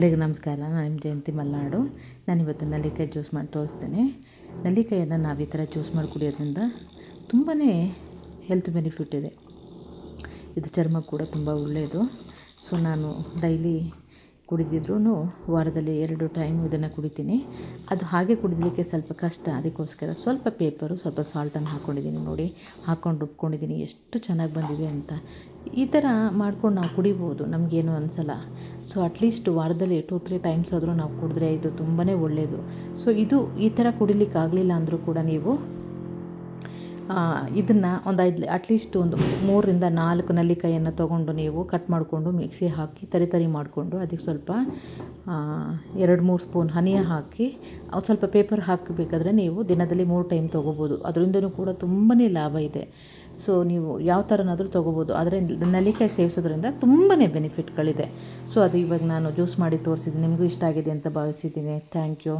ಎಲ್ಲರಿಗೂ ನಮಸ್ಕಾರ. ನಾನು ನಿಮ್ಮ ಜಯಂತಿ ಮಲ್ನಾಡು. ನಾನಿವತ್ತು ನಲ್ಲಿಕಾಯಿ ಜ್ಯೂಸ್ ಮಾಡಿ ತೋರಿಸ್ತೇನೆ. ನಲ್ಲಿಕಾಯನ್ನು ನಾವು ಈ ಥರ ಜ್ಯೂಸ್ ಮಾಡಿ ಕುಡಿಯೋದ್ರಿಂದ ತುಂಬಾ ಹೆಲ್ತ್ ಬೆನಿಫಿಟ್ ಇದೆ. ಇದು ಚರ್ಮ ಕೂಡ ತುಂಬ ಒಳ್ಳೆಯದು. ಸೊ ನಾನು ಡೈಲಿ ಕುಡಿದಿದ್ರೂ ವಾರದಲ್ಲಿ ಎರಡು ಟೈಮ್ ಇದನ್ನು ಕುಡಿತೀನಿ. ಅದು ಹಾಗೆ ಕುಡಿಲಿಕ್ಕೆ ಸ್ವಲ್ಪ ಕಷ್ಟ. ಅದಕ್ಕೋಸ್ಕರ ಸ್ವಲ್ಪ ಪೇಪರು ಸ್ವಲ್ಪ ಸಾಲ್ಟನ್ನು ಹಾಕ್ಕೊಂಡಿದ್ದೀನಿ ನೋಡಿ. ಹಾಕ್ಕೊಂಡು ರುಬ್ಕೊಂಡಿದ್ದೀನಿ. ಎಷ್ಟು ಚೆನ್ನಾಗಿ ಬಂದಿದೆ ಅಂತ. ಈ ಥರ ಮಾಡ್ಕೊಂಡು ನಾವು ಕುಡಿಬೋದು. ನಮಗೇನು ಅನಿಸಲ್ಲ. ಸೊ ಅಟ್ಲೀಸ್ಟ್ ವಾರದಲ್ಲಿ ಟೂ ತ್ರೀ ಟೈಮ್ಸ್ ಆದರೂ ನಾವು ಕುಡಿದ್ರೆ ಇದು ತುಂಬಾ ಒಳ್ಳೆಯದು ಸೊ ಇದು ಈ ಥರ ಕುಡಿಲಿಕ್ಕೆ ಆಗಲಿಲ್ಲ ಅಂದರೂ ಕೂಡ ನೀವು ಇದನ್ನು ಒಂದು ಐದು ಅಟ್ಲೀಸ್ಟ್ ಒಂದು ಮೂರರಿಂದ ನಾಲ್ಕು ನೆಲ್ಲಿಕಾಯಿಯನ್ನು ತೊಗೊಂಡು ನೀವು ಕಟ್ ಮಾಡಿಕೊಂಡು ಮಿಕ್ಸಿ ಹಾಕಿ ತರಿ ತರಿ ಮಾಡಿಕೊಂಡು ಅದಕ್ಕೆ ಸ್ವಲ್ಪ ಎರಡು ಮೂರು ಸ್ಪೂನ್ ಹನಿಯ ಹಾಕಿ ಸ್ವಲ್ಪ ಪೇಪರ್ ಹಾಕಬೇಕಾದ್ರೆ ನೀವು ದಿನದಲ್ಲಿ ಮೂರು ಟೈಮ್ ತೊಗೋಬೋದು. ಅದರಿಂದನೂ ಕೂಡ ತುಂಬಾ ಲಾಭ ಇದೆ. ಸೊ ನೀವು ಯಾವ ಥರನಾದರೂ ತೊಗೋಬೋದು. ಆದರೆ ನೆಲ್ಲಿಕಾಯಿ ಸೇವಿಸೋದ್ರಿಂದ ತುಂಬಾ ಬೆನಿಫಿಟ್ಗಳಿದೆ ಸೊ ಅದು ಇವಾಗ ನಾನು ಜ್ಯೂಸ್ ಮಾಡಿ ತೋರಿಸಿದ್ದೀನಿ. ನಿಮಗೂ ಇಷ್ಟ ಆಗಿದೆ ಅಂತ ಭಾವಿಸಿದ್ದೀನಿ. Thank you